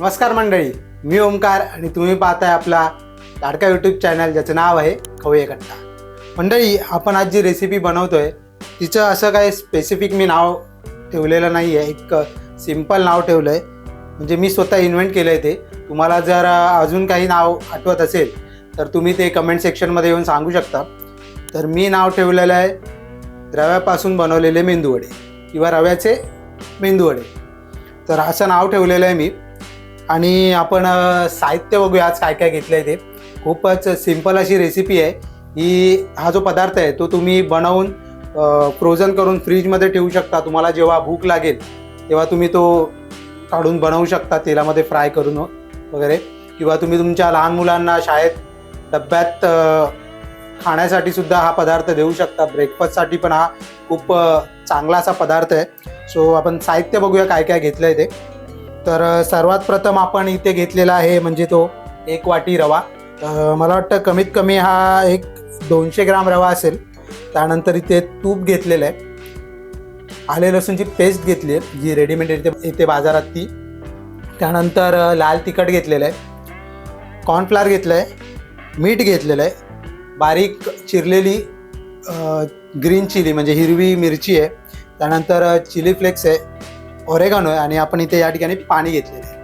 नमस्कार मंडळी मी ओमकार आणि तुम्ही पाहताय आपला लाडका यूट्यूब चॅनल ज्याचं नाव आहे खवये कट्टा. मंडळी आपण आज जी रेसिपी बनवतोय तिचं असं काही स्पेसिफिक मी नाव ठेवलेलं नाही आहे एक सिंपल नाव ठेवलं आहे म्हणजे मी स्वतः इन्व्हेंट केलं आहे ते. तुम्हाला जर अजून काही नाव आठवत असेल तर तुम्ही ते कमेंट सेक्शनमध्ये येऊन सांगू शकता. तर मी नाव ठेवलेलं आहे रव्यापासून बनवलेले मेंदूवडे किंवा रव्याचे मेंदूवडे. तर असं नाव ठेवलेलं आहे मी. आणि आपण साहित्य बघूया आज काय काय घेतलं आहे ते. खूपच सिंपल अशी रेसिपी आहे. ही हा जो पदार्थ आहे तो तुम्ही बनवून फ्रोझन करून फ्रीजमध्ये ठेवू शकता. तुम्हाला जेव्हा भूक लागेल तेव्हा तुम्ही तो काढून बनवू शकता. तेलामध्ये फ्राय करून हो, वगैरे. किंवा तुम्ही तुमच्या लहान मुलांना शाळेत डब्यात खाण्यासाठी सुद्धा हा पदार्थ देऊ शकता. ब्रेकफास्टसाठी पण हा खूप चांगला असा पदार्थ आहे. सो आपण साहित्य बघूया काय काय घेतलं आहे ते. तर सर्वात प्रथम आपण इथे घेतलेला आहे म्हणजे तो एक वाटी रवा. मला वाटतं कमीत कमी हा एक दोनशे ग्राम रवा असेल. त्यानंतर इथे तूप घेतलेलं आहे. आले लसूणची पेस्ट घेतली आहे जी रेडीमेड येते येते बाजारात ती. त्यानंतर लाल तिखट घेतलेलं आहे. कॉर्नफ्लावर घेतलं आहे. मीठ घेतलेलं आहे. बारीक चिरलेली ग्रीन चिली म्हणजे हिरवी मिरची आहे. त्यानंतर चिली फ्लेक्स आहे. ओरेगानो आहे आणि आपण इथे या ठिकाणी पाणी घेतलेलं आहे.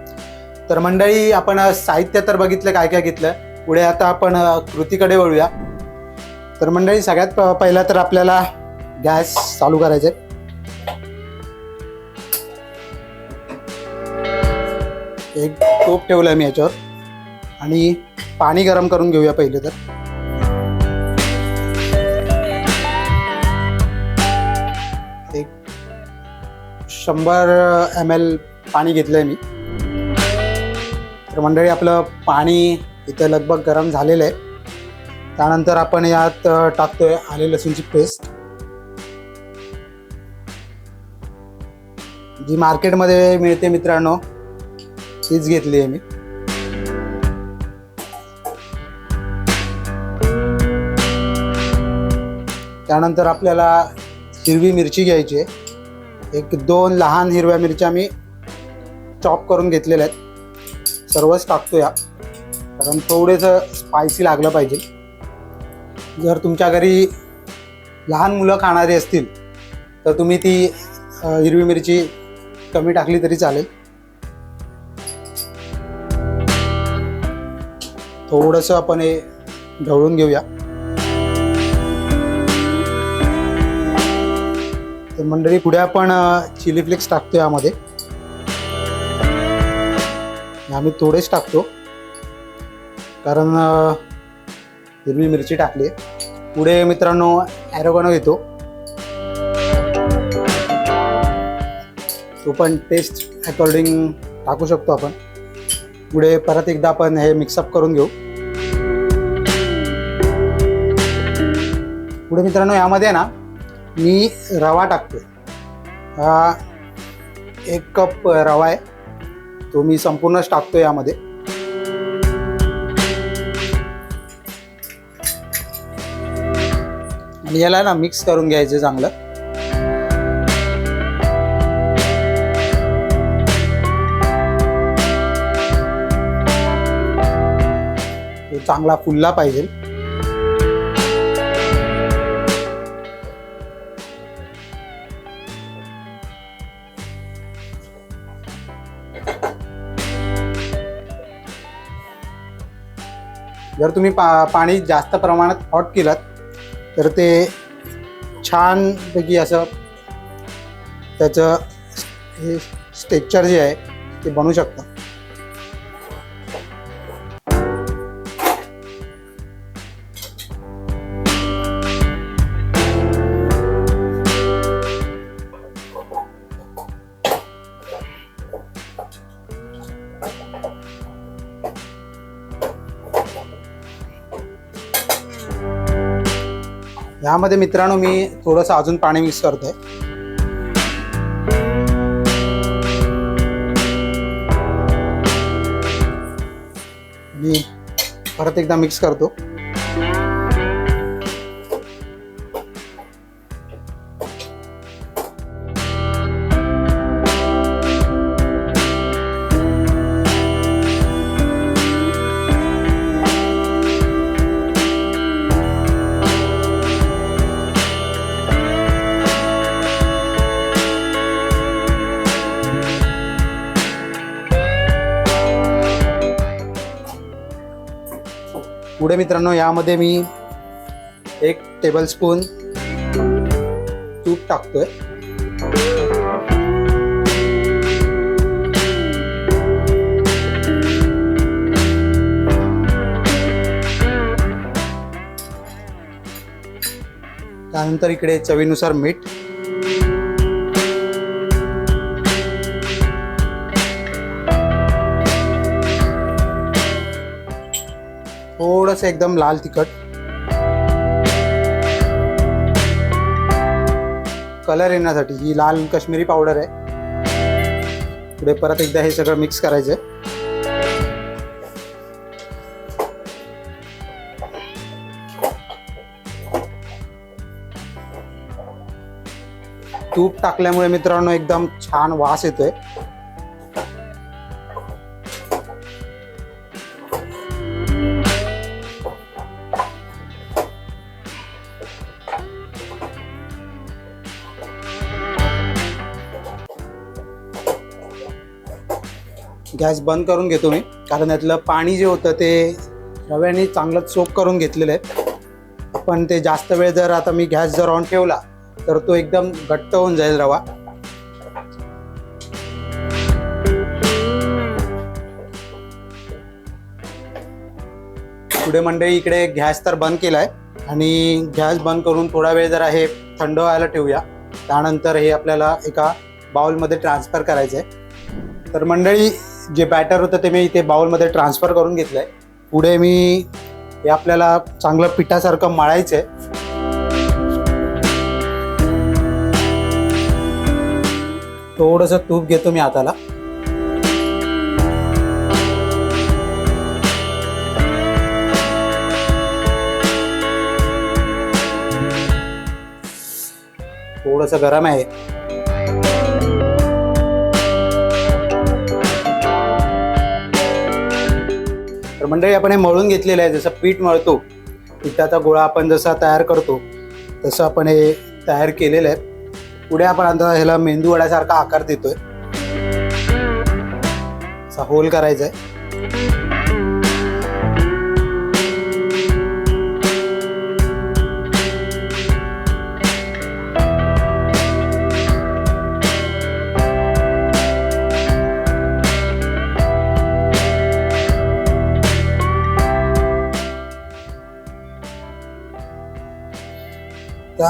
तर मंडळी आपण साहित्य तर बघितलं काय काय घेतलं. पुढे आता आपण कृतीकडे वळूया. तर मंडळी सगळ्यात प- पहिला तर आपल्याला गॅस चालू करायचा आहे एक टोप ठेवलं आहे मी याच्यावर. आणि पाणी गरम करून घेऊया पहिले तर. शंभर एम एल पाणी घेतलं आहे मी. तर मंडळी आपलं पाणी इथं लगभग गरम झालेलं आहे. त्यानंतर आपण यात टाकतो टाकतोय आले लसूणची पेस्ट. जी मार्केटमध्ये मिळते मित्रांनो तीच घेतली आहे मी. त्यानंतर आपल्याला हिरवी मिरची घ्यायची आहे. एक दोन लहान हिरव्या मिरच्या मी चॉप करून घेतलेल्या आहेत. सर्वच टाकतो या कारण थोडंसं स्पायसी लागलं पाहिजे. जर तुमच्या घरी लहान मुलं खाणारी असतील तर तुम्ही ती हिरवी मिरची कमी टाकली तरी चालेल. थोडंसं आपण हे ढवळून घेऊया. तर मंडळी पुढे आपण चिली फ्लेक्स टाकतो यामध्ये. आम्ही थोडेच टाकतो. कारण हिरवी मिरची टाकली. पुढे मित्रांनो ॲरोगॅनो घेतो. तो पण टेस्ट अकॉर्डिंग टाकू शकतो आपण. पुढे परत एकदा आपण हे मिक्सअप करून घेऊ. पुढे मित्रांनो यामध्ये ना मी रवा टाकतो हा एक कप रवा आहे. तो मी संपूर्णच टाकतो यामध्ये. आणि याला ना मिक्स करून घ्यायचं चांगलं. चांगला फुलला पाहिजे. जर तुम्ही पा पाणी जास्त प्रमाणात हॉट केलं तर ते छानपैकी असं त्याचं हे स्टेक्चर जे आहे ते बनू शकतं. यामध्ये मित्रांनो मी थोडंसं अजून पाणी मिक्स करतोय मी परत एकदा मिक्स करतो. पुढे मित्रांनो यामध्ये मी एक टेबलस्पून तूप टाकतोय. त्यानंतर इकडे चवीनुसार मीठ. थोडंसं एकदम लाल तिखट. कलर येण्यासाठी ही लाल काश्मीरी पावडर आहे. पुढे परत एकदा हे सगळं मिक्स करायचं तूप टाकल्यामुळे मित्रांनो एकदम छान वास येतोय. गॅस बंद करून घेतो मी. कारण यातलं पाणी जे होतं ते रव्याने चांगलं सोप करून घेतलेलं आहे. पण ते जास्त वेळ जर आता मी गॅस जर ऑन ठेवला तर तो एकदम घट्ट होऊन जाईल रवा. पुढे मंडळी इकडे गॅस तर बंद केलाय. आणि गॅस बंद करून थोडा वेळ जरा हे थंड व्हायला ठेवूया. त्यानंतर हे आपल्याला एका बाउलमध्ये ट्रान्सफर करायचं आहे तर मंडळी जे बॅटर होतं ते मी इथे बाउलमध्ये ट्रान्सफर करून घेतलंय. पुढे मी हे आपल्याला चांगलं पिठासारखं मळायचं आहे थोडंसं तूप घेतो मी हाताला. थोडंसं गरम आहे. मंडळी आपण हे मळून घेतलेलं आहे. जसं पीठ मळतो पिठाचा गोळा आपण जसा तयार करतो तसं आपण हे तयार केलेलं आहे. पुढे आपण आता ह्याला मेंदू वड्यासारखा आकार देतोय. असा होल करायचा आहे.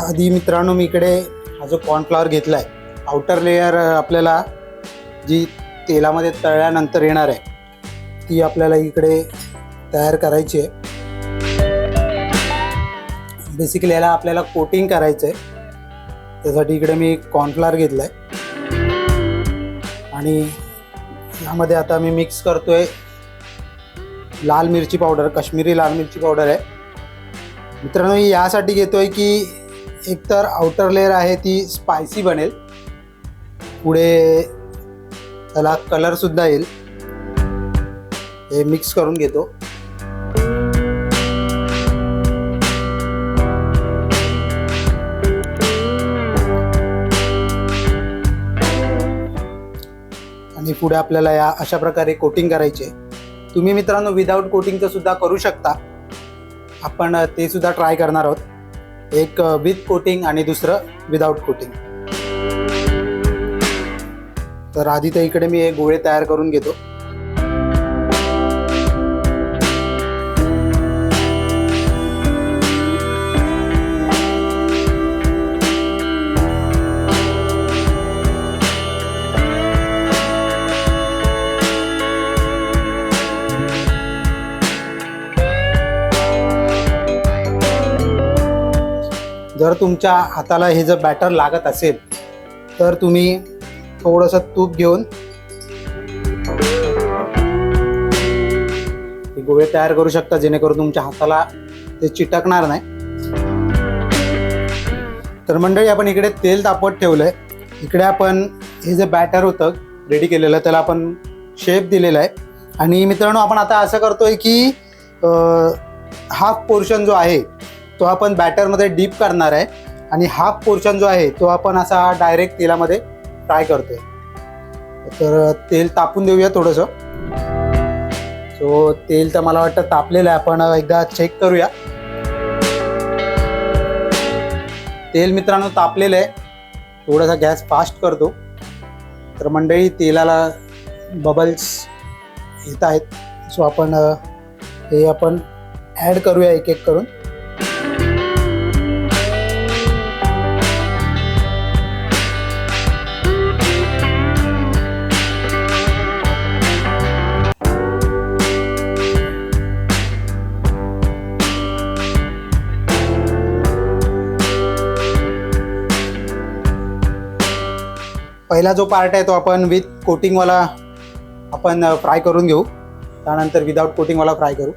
आधी मित्रांनो मी इकडे हा जो कॉर्नफ्लॉवर घेतला आहे आउटर लेयर आपल्याला जी तेलामध्ये तळल्यानंतर येणार आहे ती आपल्याला इकडे तयार करायची आहे. बेसिकली याला आपल्याला कोटिंग करायचं आहे. त्यासाठी इकडे मी कॉर्नफ्लॉवर घेतला आहे आणि यामध्ये आता मी मिक्स करतो आहे लाल मिरची पावडर काश्मीरी लाल मिरची पावडर आहे. मित्रांनो मी यासाठी घेतो आहे की एकतर आउटर लेअर आहे ती स्पायसी बनेल. पुढे त्याला कलरसुद्धा येईल. हे मिक्स करून घेतो. आणि पुढे आपल्याला या अशा प्रकारे कोटिंग करायचे. तुम्ही मित्रांनो विदाऊट कोटिंगचं सुद्धा करू शकता. आपण ते सुद्धा ट्राय करणार आहोत. एक विथ कोटिंग आणि दुसरं विदाऊट कोटिंग तर आधी तर इकडे मी हे गोळे तयार करून घेतो. जर तुमच्या हाताला हे जर बॅटर लागत असेल तर तुम्ही थोडंसं तूप घेऊन हे गोळे तयार करू शकता जेणेकरून तुमच्या हाताला ते चिटकणार नाही. तर मंडळी आपण इकडे तेल तापत ठेवलंय. इकडे आपण हे जे बॅटर होतं रेडी केलेलं त्याला आपण शेप दिलेला आहे. आणि मित्रांनो आपण आता असं करतोय की हाफ पोर्शन जो आहे तो आपण बॅटरमध्ये डीप करणार आहे. आणि हाफ पोर्शन जो आहे तो आपण असा डायरेक्ट तेलामध्ये फ्राय करतोय. तर तेल तापून देऊया थोडंसं. सो तेल तर मला वाटतं तापलेलं आहे. आपण एकदा चेक करूया. तेल मित्रांनो तापलेलं आहे. थोडासा गॅस फास्ट करतो. तर मंडळी तेलाला बबल्स येत आहेत. सो आपण हे आपण ॲड करूया एक एक करून. पहिला जो पार्ट आहे तो आपण विथ कोटिंगवाला आपण फ्राय करून घेऊ. त्यानंतर विदाऊट कोटिंगवाला फ्राय करू.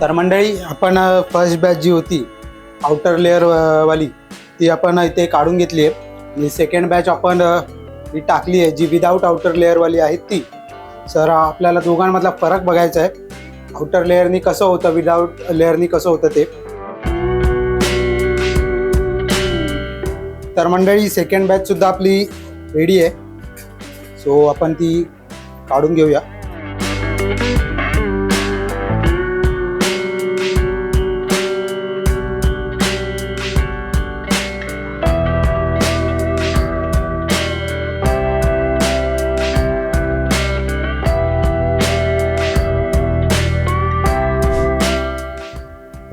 तर मंडळी आपण फर्स्ट बॅच जी होती आउटर लेअर वाली ती आपण इथे काढून घेतली आहे. आणि सेकंड बॅच आपण ही टाकली आहे जी विदाऊट आउटर लेअरवाली आहे ती. सर आपल्याला दोघांमधला फरक बघायचा आहे. आउटर लेअरनी कसं होतं विदाऊट लेअरनी कसं होतं ते. तर मंडळी सेकंड बॅच सुद्धा आपली रेडी आहे. सो आपण ती काढून घेऊया.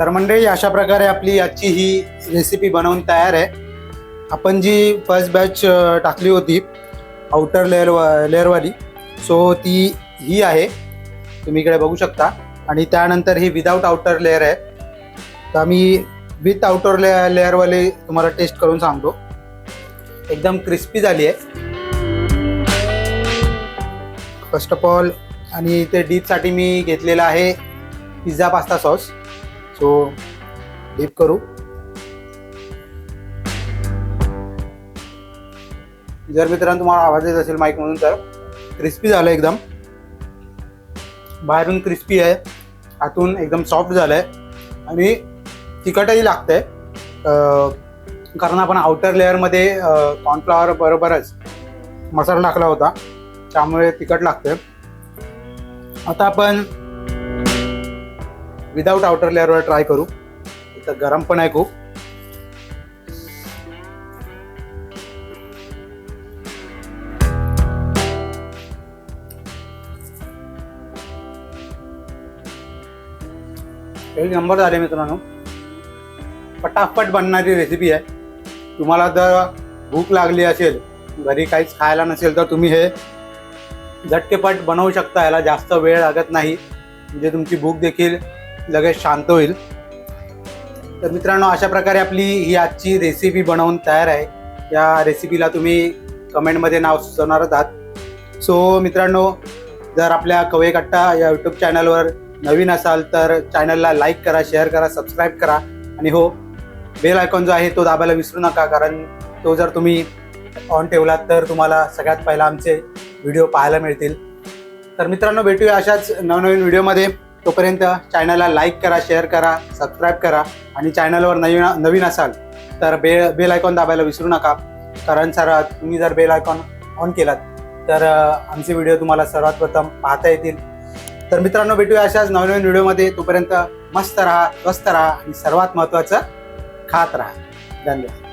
तर मंडळी अशा प्रकारे आपली आजची ही रेसिपी बनवून तयार आहे. आपण जी फर्स्ट बॅच टाकली होती आउटर लेअर लेअरवाली सो ती ही आहे. तुम्ही इकडे बघू शकता. आणि त्यानंतर ही विदाऊट आउटर लेअर आहे. तर आम्ही विथ आउटर ले लेअरवाली तुम्हाला टेस्ट करून सांगतो. एकदम क्रिस्पी झाली आहे. फर्स्ट ऑफ ऑल आणि ते डीपसाठी मी घेतलेला आहे pizza pasta sauce so dip करू. जर मित्रांनो तुम्हाला आवाज येत असेल माईक म्हणून तर क्रिस्पी झालं एकदम. बाहेरून क्रिस्पी आहे. आतून एकदम सॉफ्ट झालं आहे आणि तिखटही लागतंय. आहे कारण आपण आउटर लेअरमध्ये कॉर्नफ्लॉवर बरोबरच मसाला टाकला होता. त्यामुळे तिखट लागतंय. आता आपण विदाऊट आउटर लेअरवर ट्राय करू. इथं गरम पण आहे खूप. एक नंबर झाले मित्रांनो. पटापट बनणारी रेसिपी आहे. तुम्हाला जर भूक लागली असेल घरी काहीच खायला नसेल तर तुम्ही हे झटकेपट बनवू शकता. याला जास्त वेळ लागत नाही. म्हणजे तुमची भूक देखील लगेच शांत होईल. तर मित्रांनो अशा प्रकारे आपली ही आजची रेसिपी बनवून तयार आहे. या रेसिपीला तुम्ही कमेंटमध्ये नाव सुचवणारच आहात. सो मित्रांनो जर आपल्या कवे कट्टा या यूट्यूब चॅनलवर नवीन असाल तर चॅनलला लाईक करा शेअर करा सबस्क्राईब करा. आणि हो बेल आयकॉन जो आहे तो दाबायला विसरू नका कारण तो जर तुम्ही ऑन ठेवलात तर तुम्हाला सगळ्यात पहिला आमचे व्हिडिओ पाहायला मिळतील. तर मित्रांनो भेटूया अशाच नवनवीन व्हिडिओमध्ये तोपर्यंत चॅनलला लाईक करा शेअर करा सबस्क्राईब करा. आणि चॅनलवर नवीन नवीन असाल तर बे बेल आयकॉन दाबायला विसरू नका. कारण सर तुम्ही जर बेल आयकॉन ऑन केलात तर आमचे व्हिडिओ तुम्हाला सर्वात प्रथम पाहता येतील. तर मित्रांनो भेटूया अशाच नवनवीन व्हिडिओमध्ये तोपर्यंत मस्त राहा स्वस्त राहा आणि सर्वात महत्त्वाचं खात राहा. धन्यवाद.